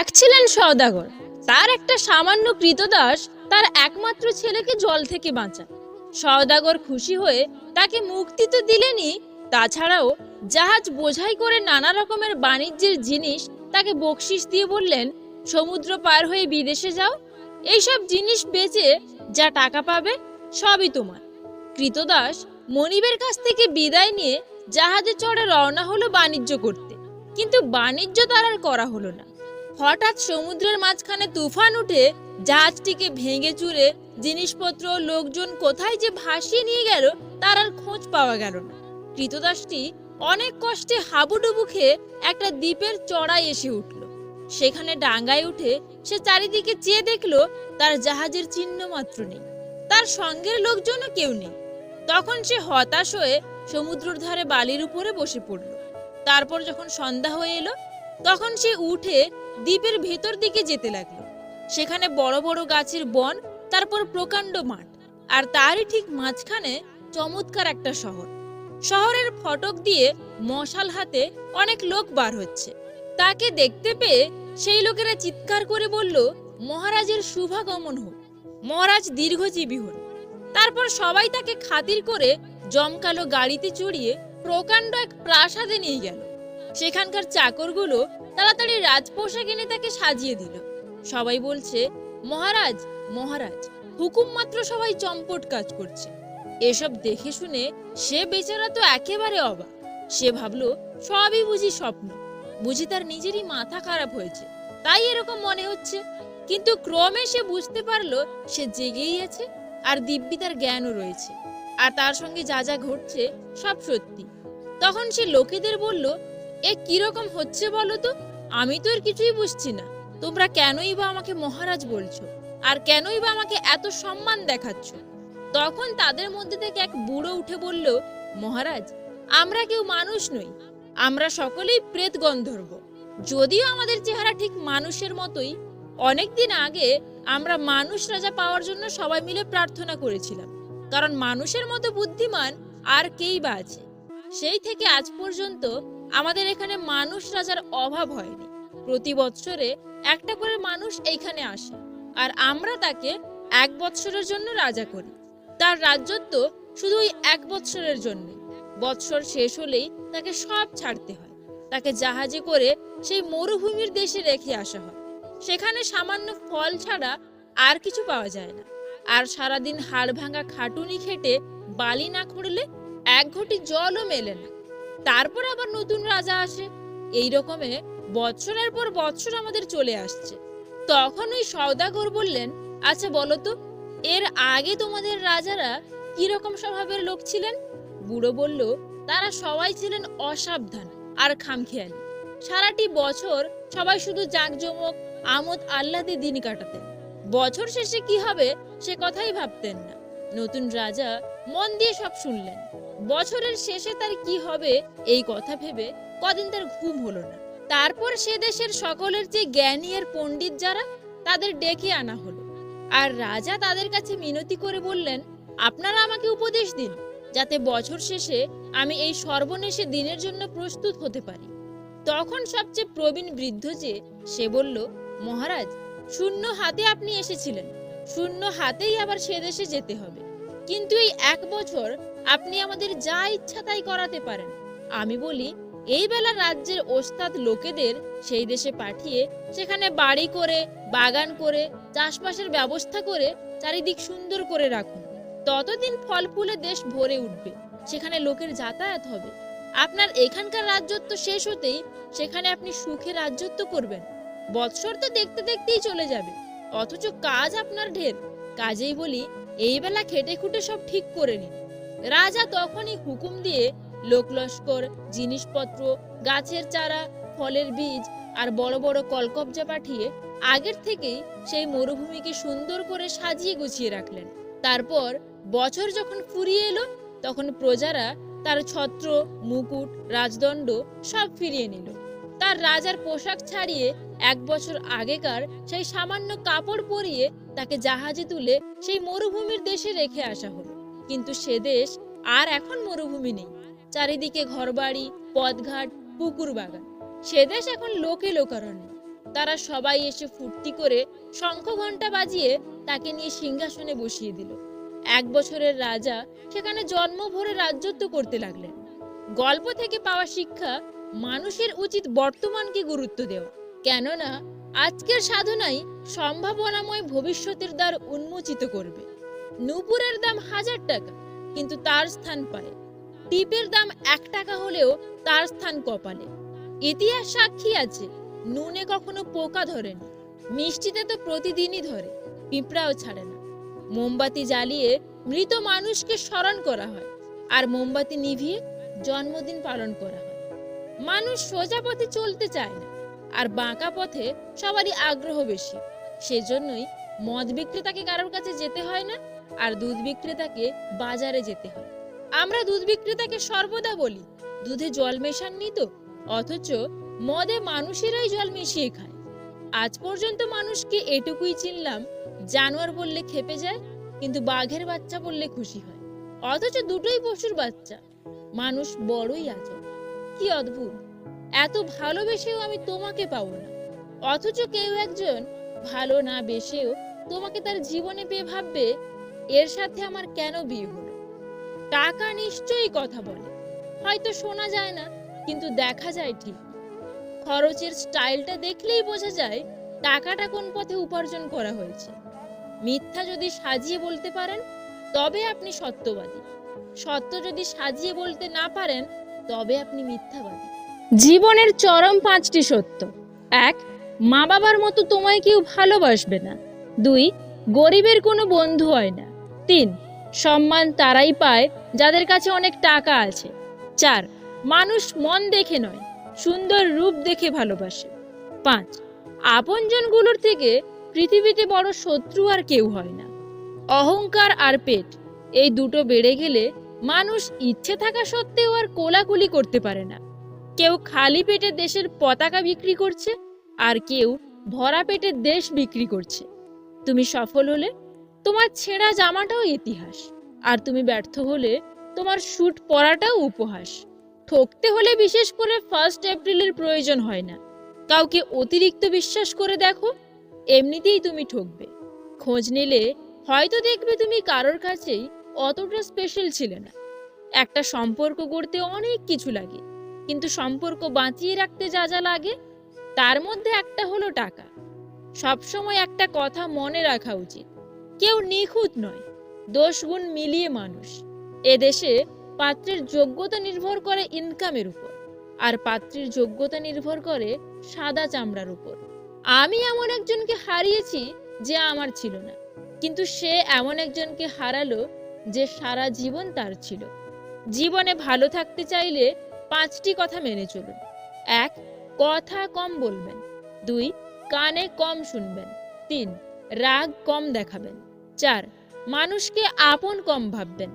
এক ছিলেন সওদাগর। তার একটা সামান্য কৃতদাস তার একমাত্র ছেলেকে জল থেকে বাঁচায় সওদাগর খুশি হয়ে তাকে মুক্তি তো দিলেনই, তাছাড়াও জাহাজ বোঝাই করে নানা রকমের বাণিজ্যের জিনিস তাকে বকশিস দিয়ে বললেন, সমুদ্র পার হয়ে বিদেশে যাও। এইসব জিনিস বেচে যা টাকা পাবে সবই তোমার। কৃতদাস মনিবের কাছ থেকে বিদায় নিয়ে জাহাজে চড়ে রওনা হলো বাণিজ্য করতে। কিন্তু বাণিজ্য তার আর করা হলো না। হঠাৎ সমুদ্রের মাঝখানে তুফান উঠে জাহাজটিকে ভেঙে চুরে জিনিসপত্র লোকজন কোথায় যে ভাসিয়ে নিয়ে গেল, তার আর খোঁজ পাওয়া গেল না। কৃতদাসটি অনেক কষ্টে হাবুডুবু খেয়ে একটা দ্বীপের চড়াই এসে উঠল। সেখানে ডাঙ্গায় উঠে সে চারিদিকে চেয়ে দেখল, তার জাহাজের চিহ্ন মাত্র নেই। তার সঙ্গের লোকজনও কেউ নেই। তখন সে হতাশ হয়ে সমুদ্রের ধারে বালির উপরে বসে পড়ল। তারপর যখন সন্ধ্যা হয়ে এলো তখন সে উঠে দ্বীপের ভেতর দিকে যেতে লাগল। সেখানে বড় বড় গাছের বন, তারপর প্রকাণ্ড মাঠ, আর তারই ঠিক মাঝখানে চমৎকার একটা শহর। শহরের ফটক দিয়ে মশাল হাতে অনেক লোক বার হচ্ছে। তাকে দেখতে পেয়ে সেই লোকেরা চিৎকার করে বলল, মহারাজের শুভাগমন হোক। মহারাজ দীর্ঘজীবী হন। তারপর সবাই তাকে খাতির করে জমকালো গাড়িতে চড়িয়ে প্রকাণ্ড এক প্রাসাদে নিয়ে গেল। সেখানকার চাকরগুলো তাড়াতাড়ি রাজপোশাক এনে তাকে সাজিয়ে দিল। সবাই বলছে, মহারাজ মহারাজ, হুকুম মাত্র সবাই চম্পট কাজ করছে। এসব দেখে শুনে সে বেচারা তো একেবারে অবাক। সে ভাবলো, সবই বুঝি স্বপ্ন। বুঝি তার নিজেরই মাথা খারাপ হয়েছে। তাই এরকম মনে হচ্ছে। কিন্তু ক্রমে সে বুঝতে পারল, সে জেগেই আছে আর দিব্যি তার জ্ঞানও রয়েছে। আর তার সঙ্গে যা যা ঘটছে সব সত্যি। তখন সে লোকেদের বলল এ কীরকম হচ্ছে বলো তো? আমি তো এর কিছুই বুঝছি না। তোমরা কেনই বা আমাকে মহারাজ বলছো? আর কেনই বা আমাকে এত সম্মান দেখাচ্ছ? তখন তাদের মধ্যে থেকে এক বুড়ো উঠে বলল, মহারাজ, আমরা কেউ মানুষ নই। আমরা সকলেই প্রেত গন্ধর্ব। যদিও আমাদের চেহারা ঠিক মানুষের মতোই, অনেকদিন আগে আমরা মানুষ রাজা পাওয়ার জন্য সবাই মিলে প্রার্থনা করেছিলাম। কারণ মানুষের মতো বুদ্ধিমান আর কেই বা আছে। সেই থেকে আজ পর্যন্ত আমাদের এখানে মানুষ রাজার অভাব হয়নি। প্রতি বৎসরে একটা করে মানুষ এইখানে আসে, আর আমরা তাকে এক বৎসরের জন্য রাজা করি। তার রাজ্যত্ব শুধু ওই এক বৎসরের জন্য। বৎসর শেষ হলেই তাকে সব ছাড়তে হয়। তাকে জাহাজে করে সেই মরুভূমির দেশে রেখে আসা হয়। সেখানে সামান্য ফল ছাড়া আর কিছু পাওয়া যায় না। আর সারাদিন হাড় ভাঙা খাটুনি খেটে বালি না খুঁড়লে এক ঘটি জলও মেলে না। তারপর আবার নতুন রাজা আসে। এই রকমে বৎসরের পর বৎসর আমাদের চলে আসছে। তখন ওই সওদাগর বললেন আচ্ছা বলো তো, এর আগে তোমাদের রাজারা কি রকম স্বভাবের লোক ছিলেন? বুড়ো বলল, তারা সবাই ছিলেন অসাবধান আর খামখেয়ালি। সারাটি বছর সবাই শুধু জাঁকজমক, আমোদ আহ্লাদে দিন কাটাতেন। বছর শেষে কি হবে সে কথাই ভাবতেন না। নতুন রাজা মন দিয়ে সব শুনলেন। বছরের শেষে তার কি হবে এই কথা ভেবে কদিন তার ঘুম হলো না। তারপর সে দেশের সকলের যে জ্ঞানী আর পণ্ডিত যারা, তাদের ডেকে আনা হলো। আর রাজা তাদের কাছে মিনতি করে বললেন, আপনারা আমাকে উপদেশ দিন, যাতে বছর শেষে আমি এই সর্বনেশে দিনের জন্য প্রস্তুত হতে পারি। তখন সবচেয়ে প্রবীণ বৃদ্ধ যে, সে বলল, মহারাজ, শূন্য হাতে আপনি এসেছিলেন, শূন্য হাতেই আবার সে দেশে যেতে হবে। কিন্তু এই এক বছর আপনি আমাদের যা ইচ্ছা তাই করাতে পারেন। আমি বলি, এই বেলা রাজ্যের ওস্তাদ লোকেদের সেই দেশে পাঠিয়ে সেখানে বাড়ি করে, বাগান করে, চাষবাসের ব্যবস্থা করে চারিদিক সুন্দর করে রাখুন। ততদিন ফল ফুলে দেশ ভরে উঠবে। সেখানে লোকের যাতায়াত হবে। আপনার এখানকার রাজ্যত্ব শেষ হতেই সেখানে আপনি সুখে রাজ্যত্ব করবেন। বৎসর তো দেখতে দেখতেই চলে যাবে। অথচ কাজ আপনার ঢের। কাজেই বলি, এই বেলা খেটে খুটে সব ঠিক করে নিন। রাজা তখনই হুকুম দিয়ে লোক লস্কর জিনিসপত্র, গাছের চারা, ফলের বীজ আর বড় বড় কলকবজা পাঠিয়ে আগের থেকেই সেই মরুভূমিকে সুন্দর করে সাজিয়ে গুছিয়ে রাখলেন। তারপর বছর যখন ফুরিয়ে এলো, তখন প্রজারা তার ছত্র, মুকুট, রাজদণ্ড সব ফিরিয়ে নিল। তার রাজার পোশাক ছাড়িয়ে এক বছর আগেকার সেই সামান্য কাপড় পরিয়ে তাকে জাহাজে তুলে সেই মরুভূমির দেশে রেখে আসা হলো। কিন্তু সে দেশ আর এখন মরুভূমি নেই। চারিদিকে ঘরবাড়ি, পথঘাট, পুকুর বাগান। সে দেশ এখন লোকে লোকারণ্য তারা সবাই এসে ফুর্তি করে শঙ্খ ঘণ্টা বাজিয়ে তাকে নিয়ে সিংহাসনে বসিয়ে দিল। এক বছরের রাজা সেখানে জন্ম ভরে রাজ্যত্ব করতে লাগলেন। গল্প থেকে পাওয়া শিক্ষা মানুষের উচিত বর্তমানকে গুরুত্ব দেওয়া। কেননা, আজকের সাধনাই সম্ভাবনাময় ভবিষ্যতের দ্বার উন্মোচিত করবে। নুপুরের দাম হাজার টাকা, কিন্তু তার স্থান পায়। টিপের দাম এক টাকা হলেও তার স্থান কপালে। ইতিহাস সাক্ষী আছে, নুনে কখনো পোকা ধরেনি। মিষ্টিতে তো প্রতিদিনই ধরে, পিঁপড়াও ছাড়ে না। মোমবাতি জ্বালিয়ে মৃত মানুষকে স্মরণ করা হয়, আর মোমবাতি নিভিয়ে জন্মদিন পালন করা হয়। মানুষ সোজা পথে চলতে চায় না, আর বাঁকা পথে সবারই আগ্রহ বেশি। সেজন্যই মদ বিক্রেতাকে কারোর কাছে যেতে হয় না আর দুধ বিক্রেতাকে বাজারে যেতে হয়। আমরা দুধ বিক্রেতাকে সর্বদা বলি, দুধে জল মেশাননি তো, অথচ মদে মানুষেরাই জল মিশিয়ে খায়। আজ পর্যন্ত মানুষকে এটুকুই চিনলাম, জানোয়ার বললে খেপে যায়, কিন্তু বাঘের বাচ্চা বললে খুশি হয়। অথচ দুটোই পশুর বাচ্চা। মানুষ বড়ই আজব। কি অদ্ভুত! এত ভালোবেসেও আমি তোমাকে পাবো না। অথচ কেউ একজন ভালো না বেসেও তোমাকে তার জীবনে পেয়ে ভাববে এর সাথে আমার কেন বিয়ে হলো? টাকা নিশ্চয়ই কথা বলে। হয়তো শোনা যায় না, কিন্তু দেখা যায় ঠিক। খরচের স্টাইলটা দেখলেই বোঝা যায় টাকাটা কোন পথে উপার্জন করা হয়েছে। মিথ্যা যদি সাজিয়ে বলতে পারেন, তবে আপনি সত্যবাদী। সত্য যদি সাজিয়ে বলতে না পারেন, তবে আপনি মিথ্যাবাদী। জীবনের চরম পাঁচটি সত্য। এক মা বাবার মতো তোমায় কেউ ভালোবাসবে না। দুই, গরিবের কোনো বন্ধু হয় না। তিন, সম্মান তারাই পায় যাদের কাছে অনেক টাকা আছে। চার, মানুষ মন দেখে নয়, সুন্দর রূপ দেখে ভালোবাসে। পাঁচ, আপনজনগুলোর থেকে পৃথিবীতে বড় শত্রু আর কেউ হয় না। অহংকার আর পেট, এই দুটো বেড়ে গেলে মানুষ ইচ্ছে থাকা সত্ত্বেও আর কোলাকুলি করতে পারে না। কেউ খালি পেটে দেশের পতাকা বিক্রি করছে, আর কেউ ভরা পেটে দেশ বিক্রি করছে। তুমি সফল হলে তোমার ছেঁড়া জামাটাও ইতিহাস। আর তুমি ব্যর্থ হলে তোমার শ্যুট পরাটাও উপহাস। ঠকতে হলে বিশেষ করে ফার্স্ট এপ্রিলের প্রয়োজন হয় না। কাউকে অতিরিক্ত বিশ্বাস করে দেখো, এমনিতেই তুমি ঠকবে। খোঁজ নিলে হয়তো দেখবে তুমি কারোর কাছেই অতটা স্পেশাল ছিলে না। একটা সম্পর্ক গড়তে অনেক কিছু লাগে, কিন্তু সম্পর্ক বাঁচিয়ে রাখতে যা যা লাগে, তার মধ্যে একটা হলো টাকা। সবসময় একটা কথা মনে রাখা উচিত। কেউ নিখুঁত নয়। দোষ গুণ মিলিয়ে মানুষ। এদেশে পাত্রের যোগ্যতা নির্ভর করে ইনকামের উপর। আর পাত্রের যোগ্যতা নির্ভর করে সাদা চামড়ার উপর। আমি এমন একজনকে হারিয়েছি যে আমার ছিল না। কিন্তু সে এমন একজনকে হারালো যে সারা জীবন তার ছিল। জীবনে ভালো থাকতে চাইলে পাঁচটি কথা মেনে চলুন। এক, কথা কম বলবেন। দুই, কানে কম শুনবেন। তিন, রাগ কম দেখাবেন। চার, মানুষকে আপন কম ভাববেন।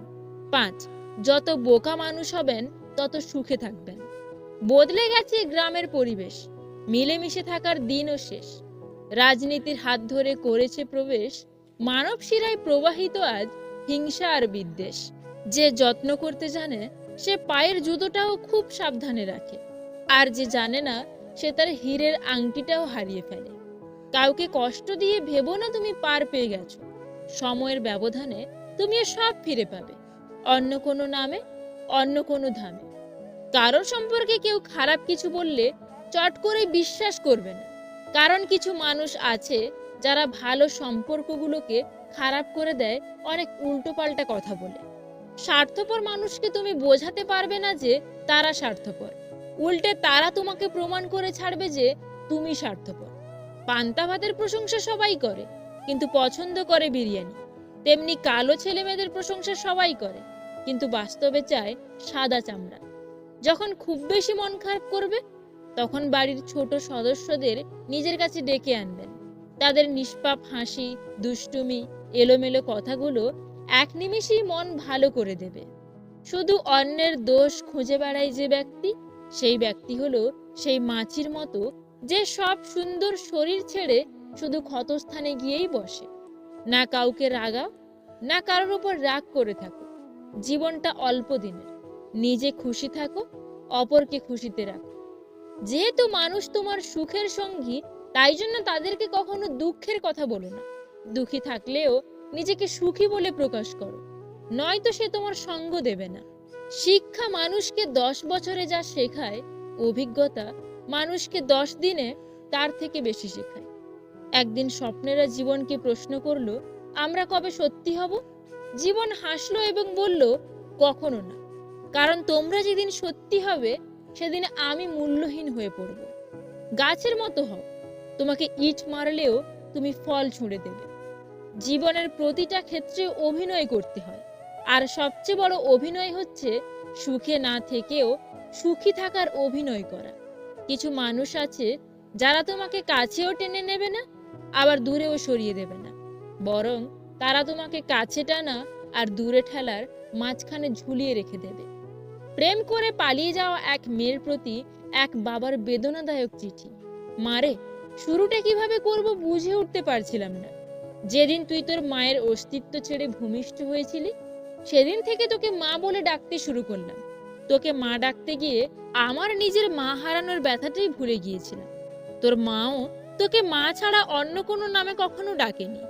পাঁচ, যত বোকা মানুষ হবেন, তত সুখে থাকবেন। বদলে গেছে গ্রামের পরিবেশ, মিলেমিশে থাকার দিনও শেষ। রাজনীতির হাত ধরে করেছে প্রবেশ, মানব শিরায় প্রবাহিত আজ হিংসা আর বিদ্বেষ। যে যত্ন করতে জানে, সে পায়ের জুতোটাও খুব সাবধানে রাখে। আর যে জানে না, সে তার হীরের আংটিটাও হারিয়ে ফেলে। কাউকে কষ্ট দিয়ে ভেবো না তুমি পার পেয়ে গেছো। সময়ের ব্যবধানে তুমি সব ফিরে পাবে। অন্য কোনো নামে, অন্য কোনো ধামে। কারও সম্পর্কে কেউ খারাপ কিছু বললে চট করে বিশ্বাস করবে না। কারণ কিছু মানুষ আছে যারা ভালো সম্পর্কগুলোকে খারাপ করে দেয়, অনেক উল্টোপাল্টা কথা বলে। স্বার্থপর মানুষকে তুমি বোঝাতে পারবে না যে তারা স্বার্থপর। উল্টে তারা তোমাকে প্রমাণ করে ছাড়বে যে তুমি স্বার্থপর। পান্তা ভাতের প্রশংসা সবাই করে। কিন্তু পছন্দ করে বিরিয়ানি। তেমনি কালো ছেলে মেয়েদের প্রশংসা সবাই করে, কিন্তু বাস্তবে চায় সাদা চামড়া। যখন খুব বেশি মন খারাপ করবে, তখন বাড়ির ছোট সদস্যদের নিজের কাছে ডেকে আনবেন। তাদের নিষ্পাপ হাসি, দুষ্টুমি, এলোমেলো কথাগুলো এক নিমেষেই মন ভালো করে দেবে। শুধু অন্যের দোষ খুঁজে বেড়ায় যে ব্যক্তি, সেই ব্যক্তি হলো সেই মাছির মতো যে সব সুন্দর শরীর ছেড়ে শুধু ক্ষতস্থানে গিয়েই বসে। না কাউকে রাগাও না কারোর উপর রাগ করে থাকো। জীবনটা অল্প দিনের। নিজে খুশি থাকো, অপরকে খুশিতে রাখো। যেহেতু মানুষ তোমার সুখের সঙ্গী, তাই জন্য তাদেরকে কখনো দুঃখের কথা বলো না। দুঃখী থাকলেও নিজেকে সুখী বলে প্রকাশ করো। নয়তো সে তোমার সঙ্গ দেবে না। শিক্ষা মানুষকে দশ বছরে যা শেখায়, অভিজ্ঞতা মানুষকে দশ দিনে তার থেকে বেশি শেখায়। একদিন স্বপ্নেরা জীবনকে প্রশ্ন করল, আমরা কবে সত্যি হব? জীবন হাসলো এবং বলল, কখনো না। কারণ তোমরা যেদিন সত্যি হবে, সেদিন আমি মূল্যহীন হয়ে পড়ব। গাছের মতো হও। তোমাকে ইট মারলেও তুমি ফল ছুঁড়ে দেবে। জীবনের প্রতিটা ক্ষেত্রে অভিনয় করতে হয়। আর সবচেয়ে বড় অভিনয় হচ্ছে সুখে না থেকেও সুখী থাকার অভিনয় করা। কিছু মানুষ আছে যারা তোমাকে কাছেও টেনে নেবে না আবার দূরেও সরিয়ে দেবে না। বরং তারা তোমাকে কাছে টানা আর দূরে ঠেলার মাঝখানে ঝুলিয়ে রেখে দেবে। প্রেম করে পালিয়ে যাওয়া এক মেয়ের প্রতি এক বাবার বেদনাদায়ক চিঠি। মারে শুরুটা কীভাবে করব বুঝে উঠতে পারছিলাম না। যেদিন তুই তোর মায়ের অস্তিত্ব ছেড়ে ভূমিষ্ঠ হয়েছিলি, সেদিন থেকে তোকে মা বলে ডাকতে শুরু করলাম। তোকে মা ডাকতে গিয়ে আমার নিজের মা হারানোর ব্যথাটাই ভুলে গিয়েছিলাম। তোর মাও তোকে মা ছাড়া অন্য কোনো নামে কখনো ডাকেনি।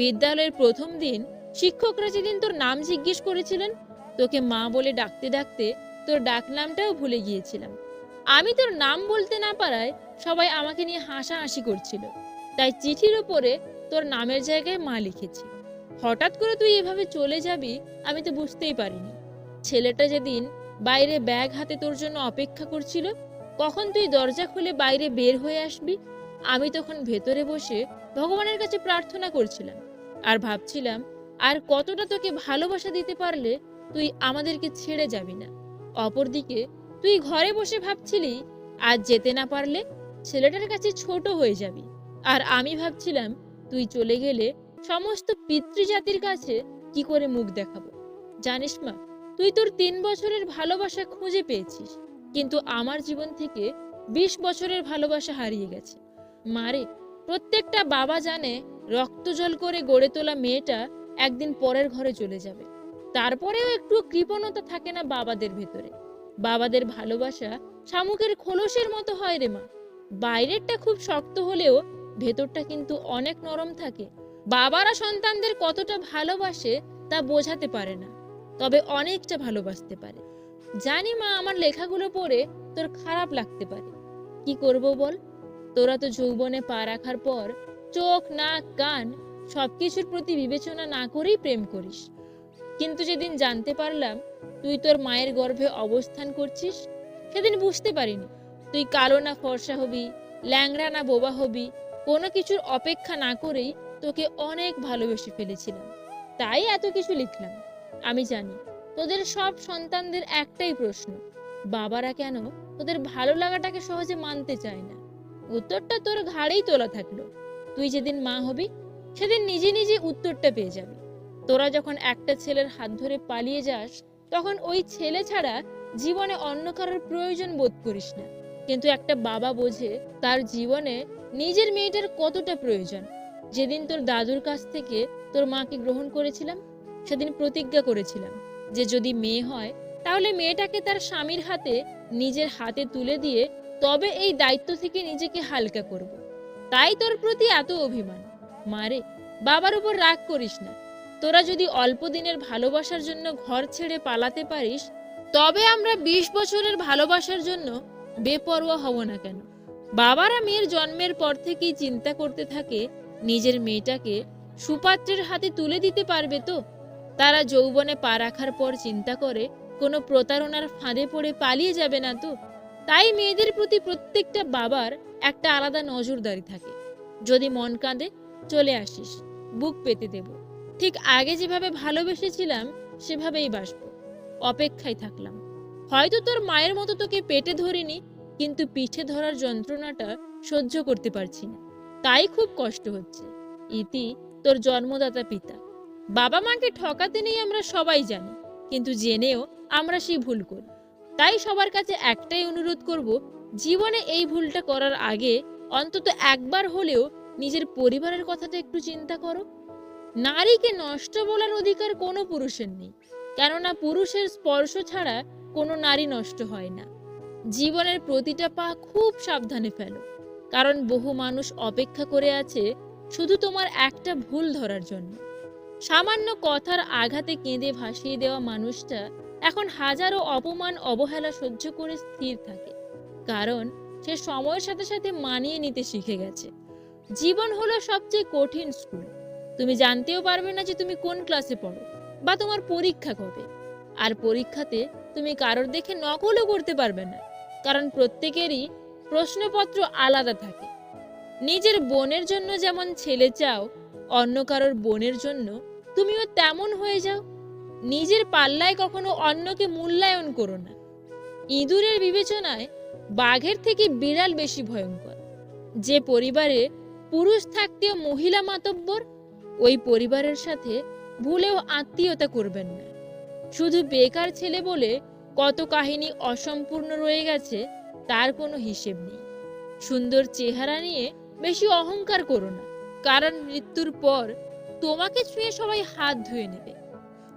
বিদ্যালয়ের প্রথম দিন শিক্ষকরা যেদিন তোর নাম জিজ্ঞেস করেছিলেন, তোকে মা বলে ডাকতে ডাকতে তোর ডাক নামটাও ভুলে গিয়েছিলাম। আমি তোর নাম বলতে না পারায় সবাই আমাকে নিয়ে হাসাহাসি করছিল। তাই চিঠির ওপরে তোর নামের জায়গায় মা লিখেছি। হঠাৎ করে তুই এভাবে চলে যাবি, আমি তো বুঝতেই পারিনি। ছেলেটা যেদিন বাইরে ব্যাগ হাতে তোর জন্য অপেক্ষা করছিল, কখন তুই দরজা খুলে বাইরে বের হয়ে আসবি আমি তখন ভেতরে বসে ভগবানের কাছে প্রার্থনা করছিলাম আর ভাবছিলাম, আর কতটা তোকে ভালোবাসা দিতে পারলে তুই আমাদেরকে ছেড়ে যাবি না? অপরদিকে, তুই ঘরে বসে ভাবছিলি, আজ যেতে না পারলে ছেলেটার কাছে ছোট হয়ে যাবি। আর আমি ভাবছিলাম, তুই চলে গেলে সমস্ত পিতৃজাতির কাছে কি করে মুখ দেখাবো? জানিস মা, তুই তোর তিন বছরের ভালোবাসা খুঁজে পেয়েছিস, কিন্তু আমার জীবন থেকে বিশ বছরের ভালোবাসা হারিয়ে গেছে। মারে প্রত্যেকটা বাবা জানে রক্ত জল করে গড়ে তোলা মেয়েটা একদিন পরের ঘরে চলে যাবে। তারপরেও একটু কৃপণতা থাকে না বাবাদের ভেতরে। বাবাদের ভালোবাসা শামুকের খোলসের মতো হয় রে মা। বাইরেরটা খুব শক্ত হলেও ভেতরটা কিন্তু অনেক নরম থাকে। বাবারা সন্তানদের কতটা ভালোবাসে তা বোঝাতে পারে না, তবে অনেকটা ভালোবাসতে পারে। জানি মা, আমার লেখাগুলো পড়ে তোর খারাপ লাগতে পারে। কি করব বল? তোরা তো যৌবনে পা রাখার পর চোখ, নাক, কান সবকিছুর প্রতি বিবেচনা না করেই প্রেম করিস। কিন্তু যেদিন জানতে পারলাম তুই তোর মায়ের গর্ভে অবস্থান করছিস, সেদিন বুঝতে পারিনি। তুই কালো না ফর্সা হবি, ল্যাংড়া না বোবা হবি, কোনো কিছুর অপেক্ষা না করেই তোকে অনেক ভালোবেসে ফেলেছিলাম। তাই এত কিছু লিখলাম। আমি জানি তোদের সব সন্তানদের একটাই প্রশ্ন, বাবারা কেন তোদের ভালো লাগাটাকে সহজে মানতে চায় না? উত্তরটা তোর ঘাড়েই তোলা থাকল। তুই যেদিন মা হবি, সেদিন নিজে নিজে উত্তরটা পেয়ে যাবি। তোরা যখন একটা ছেলের হাত ধরে পালিয়ে যাস, তখন ওই ছেলে ছাড়া জীবনে অন্য কারোর প্রয়োজন বোধ করিস না। কিন্তু একটা বাবা বোঝে তার জীবনে নিজের মেয়েটার কতটা প্রয়োজন। যেদিন তোর দাদুর কাছ থেকে তোর মাকে গ্রহণ করেছিলাম, সেদিন প্রতিজ্ঞা করেছিলাম যে যদি মেয়ে হয়, তাহলে মেয়েটাকে তার স্বামীর হাতে নিজের হাতে তুলে দিয়ে তবে এই দায়িত্ব থেকে নিজেকে হালকা করব। তাই তোর প্রতি এত অভিমান। মারে বাবার উপর রাগ করিস না। তোরা যদি অল্প দিনের ভালোবাসার জন্য ঘর ছেড়ে পালাতে পারিস, তবে আমরা বিশ বছরের ভালোবাসার জন্য বেপরোয়া হব না কেন? বাবারা মেয়ের জন্মের পর থেকেই চিন্তা করতে থাকে, নিজের মেয়েটাকে সুপাত্রের হাতে তুলে দিতে পারবে তো? তারা যৌবনে পা রাখার পর চিন্তা করে, কোনো প্রতারণার ফাঁদে পড়ে পালিয়ে যাবে না তো? তাই মেয়েদের প্রতি প্রত্যেকটা বাবার একটা আলাদা নজরদারি থাকে। যদি মন কাঁদে, চলে আসিস, বুক পেতে দেব। ঠিক আগে যেভাবে ভালোবেসেছিলাম, সেভাবেই বাসবো। অপেক্ষায় থাকলাম। হয়তো তোর মায়ের মতো তোকে পেটে ধরিনি, কিন্তু পিঠে ধরার যন্ত্রণাটা সহ্য করতে পারছি না। তাই খুব কষ্ট হচ্ছে। ইতি তোর জন্মদাতা পিতা। বাবা মাকে ঠকাতে নেই আমরা সবাই জানি, কিন্তু জেনেও আমরা সেই ভুল করি। তাই সবার কাছে একটাই অনুরোধ করব, জীবনে এই ভুলটা করার আগে অন্তত একবার হলেও নিজের পরিবারের কথাটা একটু চিন্তা করো। নারীকে নষ্ট বলার অধিকার কোনো পুরুষের নেই, কেননা পুরুষের স্পর্শ ছাড়া কোনো নারী নষ্ট হয় না। জীবনের প্রতিটা পা খুব সাবধানে ফেলো, কারণ বহু মানুষ অপেক্ষা করে আছে শুধু তোমার একটা ভুল ধরার জন্য। সামান্য কথার আঘাতে কেঁদে ভাসিয়ে দেওয়া মানুষটা এখন হাজারো অপমান, অবহেলা সহ্য করে স্থির থাকে। কারণ সে সময়ের সাথে সাথে মানিয়ে নিতে শিখে গেছে। জীবন হলো সবচেয়ে কঠিন স্কুল তুমি জানতেও পারবে না যে তুমি কোন ক্লাসে পড়ো বা তোমার পরীক্ষা কবে। আর পরীক্ষাতে তুমি কারোর দেখে নকলও করতে পারবে না। কারণ প্রত্যেকেরই প্রশ্নপত্র আলাদা থাকে। নিজের বোনের জন্য যেমন ছেলে চাও, অন্য কারোর বোনের জন্য তুমিও তেমন হয়ে যাও। নিজের পাল্লায় কখনো অন্যকে মূল্যায়ন করো না। ইঁদুরের বিবেচনায় বাঘের থেকে বিড়াল বেশি ভয়ঙ্কর। যে পরিবারে পুরুষ থাকতেও মহিলা মাতব্বর, ওই পরিবারের সাথে ভুলেও আত্মীয়তা করবেন না। শুধু বেকার ছেলে বলে কত কাহিনী অসম্পূর্ণ রয়ে গেছে, তার কোনো হিসেব নেই। সুন্দর চেহারা নিয়ে বেশি অহংকার করো না, কারণ মৃত্যুর পর তোমাকে ছুঁয়ে সবাই হাত ধুয়ে নেবে।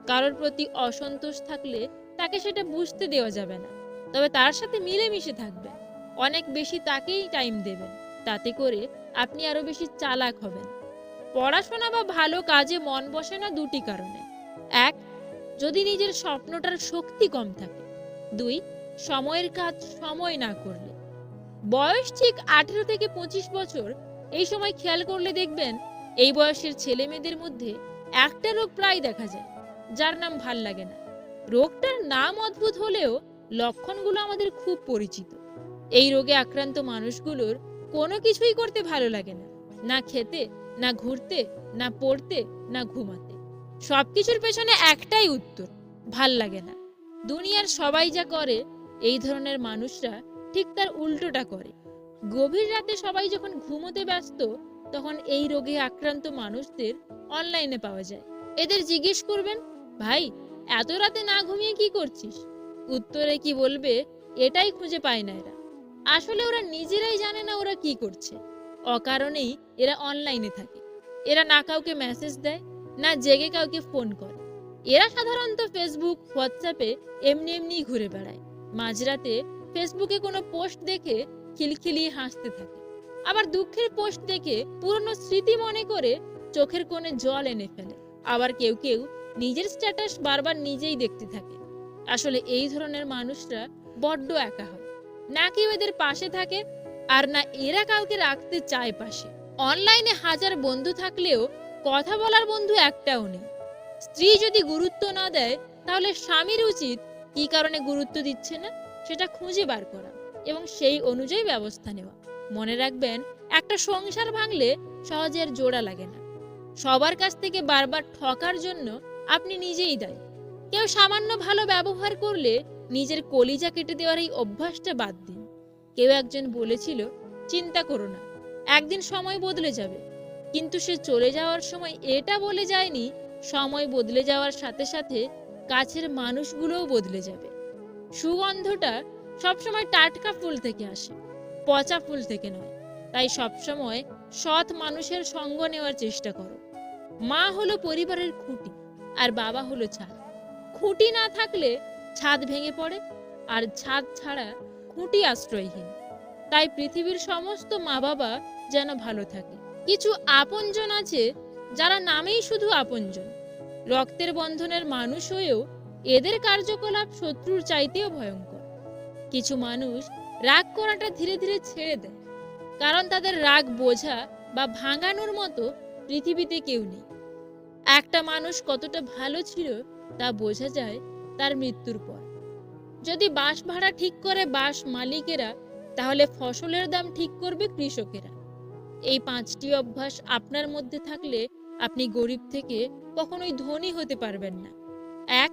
কারোর প্রতি অসন্তোষ থাকলে তাকে সেটা বুঝতে দেওয়া যাবে না। তবে তার সাথে মিলেমিশে থাকবে। অনেক বেশি তাকেই টাইম দেবেন। তাতে করে আপনি আরও বেশি চালাক হবেন। পড়াশোনা বা ভালো কাজে মন বসে না দুটি কারণে। এক, যদি নিজের স্বপ্নটার শক্তি কম থাকে। দুই, সময়ের কাজ সময় না করলে। বয়স ঠিক আঠেরো থেকে পঁচিশ বছর, এই সময় খেয়াল করলে দেখবেন, এই বয়সের ছেলে মেয়েদের মধ্যে একটা রোগ প্রায় দেখা যায়। যার নাম ভালো লাগে না। রোগটার নাম অদ্ভুত হলেও লক্ষণগুলো আমাদের খুব পরিচিত। এই রোগে আক্রান্ত মানুষগুলোর কোনো কিছুই করতে ভালো লাগে না। না খেতে, না ঘুরতে, না পড়তে, না ঘুমাতে। সবকিছুর পেছনে একটাই উত্তর, ভালো লাগে না। দুনিয়ার সবাই যা করে, এই ধরনের মানুষরা ঠিক তার উল্টোটা করে। গভীর রাতে সবাই যখন ঘুমোতে ব্যস্ত, তখন এই রোগে আক্রান্ত মানুষদের অনলাইনে পাওয়া যায়। এদের জিজ্ঞেস করবেন ভাই, এত রাতে না ঘুমিয়ে কি করছিস? উত্তরে কি বলবে, এটাই খুঁজে পায় না এরা। আসলে ওরা নিজেরাই জানে না ওরা কি করছে। অকারণেই এরা অনলাইনে থাকে। এরা না কাউকে মেসেজ দেয়, না জেগে কাউকে ফোন করে। এরা সাধারণত ফেসবুক হোয়াটসঅ্যাপে এমনি এমনি ঘুরে বেড়ায়। মাঝরাতে ফেসবুকে কোনো পোস্ট দেখে খিলখিলিয়ে হাসতে থাকে। আবার দুঃখের পোস্ট দেখে পুরনো স্মৃতি মনে করে চোখের কোণে জল এনে ফেলে। আবার কেউ কেউ নিজের স্ট্যাটাস বারবার নিজেই দেখতে থাকে। আসলে এই ধরনের মানুষরা বড্ড একা হয়। না কেউ এদের পাশে থাকে আর না এরা কাউকে রাখতে চায় পাশে। অনলাইনে হাজার বন্ধু থাকলেও কথা বলার বন্ধু একটাও নেই। স্ত্রী যদি গুরুত্ব না দেয়, তাহলে স্বামীর উচিত কি কারণে গুরুত্ব দিচ্ছে না, সেটা খুঁজে বার করা এবং সেই অনুযায়ী ব্যবস্থা নেওয়া। মনে রাখবেন, একটা সংসার ভাঙলে সহজে আর জোড়া লাগে না। সবার কাছ থেকে বারবার ঠকার জন্য আপনি নিজেই দায়ী। কেউ সামান্য ভালো ব্যবহার করলে নিজের কলিজা কেটে দেওয়ার এই অভ্যাসটা বাদ দিন। কেউ একজন বলেছিল, চিন্তা করো না, একদিন সময় বদলে যাবে। কিন্তু সে চলে যাওয়ার সময় এটা বলে যায়নি, সময় বদলে যাওয়ার সাথে সাথে কাছের মানুষগুলোও বদলে যাবে। সুগন্ধটা সবসময় টাটকা ফুল থেকে আসে, পচা ফুল থেকে নয়। তাই সবসময় সৎ মানুষের সঙ্গ নেওয়ার চেষ্টা করো। মা হলো পরিবারের খুঁটি। আর বাবা হলো ছাদ। খুঁটি না থাকলে ছাদ ভেঙে পড়ে, আর ছাদ ছাড়া খুঁটি আশ্রয়হীন। তাই পৃথিবীর সমস্ত মা বাবা যেন ভালো থাকে। কিছু আপনজন আছে যারা নামেই শুধু আপনজন। রক্তের বন্ধনের মানুষ হয়েও এদের কার্যকলাপ শত্রুর চাইতেও ভয়ঙ্কর। কিছু মানুষ রাগ করাটা ধীরে ধীরে ছেড়ে দেয়। কারণ তাদের রাগ বোঝা বা ভাঙানোর মতো পৃথিবীতে কেউ নেই। একটা মানুষ কতটা ভালো ছিল তা বোঝা যায় তার মৃত্যুর পর। যদি বাস ভাড়া ঠিক করে বাস মালিকেরা, তাহলে ফসলের দাম ঠিক করবে কৃষকেরা। এই পাঁচটি অভ্যাস আপনার মধ্যে থাকলে আপনি গরিব থেকে কখনোই ধনী হতে পারবেন না। এক,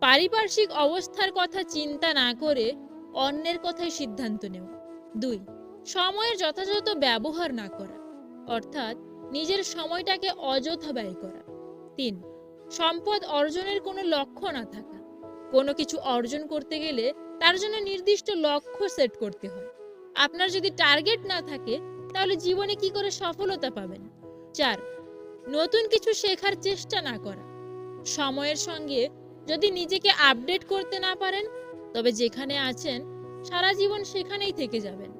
পারিপার্শ্বিক অবস্থার কথা চিন্তা না করে অন্যের কথায় সিদ্ধান্ত নেওয়া। দুই, সময়ের যথাযথ ব্যবহার না করা। অর্থাৎ নিজের সময়টাকে অযথা ব্যয় করা। তিন সম্পদ অর্জনের কোনো লক্ষ্য না থাকা। কোনো কিছু অর্জন করতে গেলে তার জন্য নির্দিষ্ট লক্ষ্য সেট করতে হয়। আপনার যদি টার্গেট না থাকে, তাহলে জীবনে কি করে সফলতা পাবেন? চার, নতুন কিছু শেখার চেষ্টা না করা। সময়ের সঙ্গে যদি নিজেকে আপডেট করতে না পারেন, তবে যেখানে আছেন, সারা জীবন সেখানেই থেকে যাবেন।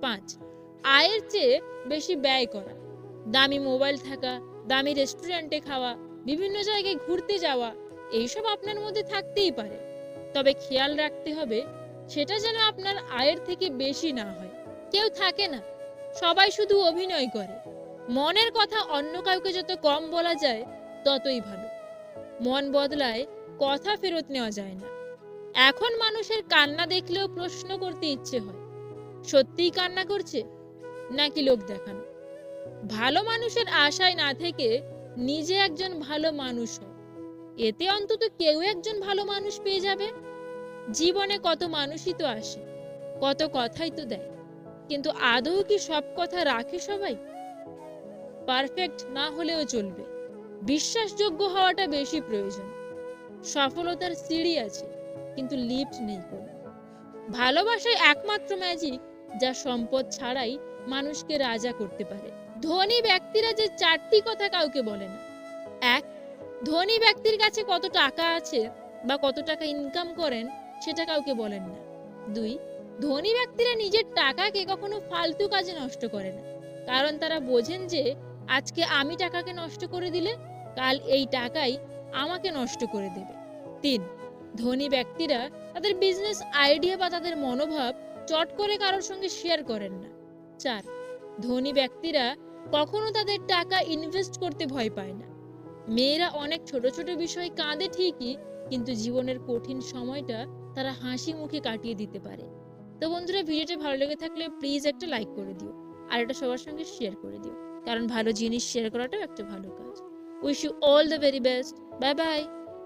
পাঁচ, আয়ের চেয়ে বেশি ব্যয় করা। দামি মোবাইল থাকা দামি রেস্টুরেন্টে খাওয়া, বিভিন্ন জায়গায় ঘুরতে যাওয়া, এইসব আপনার মধ্যে থাকতেই পারে। তবে খেয়াল রাখতে হবে, সেটা যেন আপনার আয়ের থেকে বেশি না হয়। কেউ থাকে না, সবাই শুধু অভিনয় করে। মনের কথা অন্য কাউকে যত কম বলা যায়, ততই ভালো। মন বদলায়, কথা ফেরত নেওয়া যায় না। এখন মানুষের কান্না দেখলেও প্রশ্ন করতে ইচ্ছে হয়, সত্যিই কান্না করছে, নাকি লোক দেখানো? ভালো মানুষের আশায় না থেকে নিজে একজন ভালো মানুষ হও। এতে অন্তত কেউ একজন ভালো মানুষ পেয়ে যাবে। জীবনে কত মানুষই তো আসে, কত কথাই তো দেয়। কিন্তু আদৌ কি সব কথা রাখে সবাই? পারফেক্ট না হলেও চলবে। বিশ্বাসযোগ্য হওয়াটা বেশি প্রয়োজন। সফলতার সিঁড়ি আছে, কিন্তু লিফট নেই কোনো। ভালোবাসায় একমাত্র ম্যাজিক যা সম্পদ ছাড়াই মানুষকে রাজা করতে পারে। ধনী ব্যক্তিরা যে চারটি কথা কাউকে বলে না। এক, ধনী ব্যক্তির কাছে কত টাকা আছে বা কত টাকা ইনকাম করেন, সেটা কাউকে বলেন না। দুই, ধনী ব্যক্তিরা নিজের টাকাকে কখনো ফালতু কাজে নষ্ট করে না। কারণ তারা বোঝেন যে, আজকে আমি টাকাকে নষ্ট করে দিলে, কাল এই টাকাই আমাকে নষ্ট করে দেবে। তিন, ধনী ব্যক্তিরা তাদের বিজনেস আইডিয়া বা তাদের মনোভাব চট করে কারোর সঙ্গে শেয়ার করেন না। চার, ধনী ব্যক্তিরা কখনো তাদের টাকা ইনভেস্ট করতে ভয় পায় না। মেয়েরা অনেক ছোট ছোট বিষয়ে কাঁদে ঠিকই, কিন্তু জীবনের কঠিন সময়টা তারা হাসি মুখে কাটিয়ে দিতে পারে। তো বন্ধুরা, ভিডিওটা ভালো লেগে থাকলে প্লিজ একটা লাইক করে দিও, আর এটা সবার সঙ্গে শেয়ার করে দিও, কারণ ভালো জিনিস শেয়ার করাটাও একটা ভালো কাজ। Wish you all the very best bye bye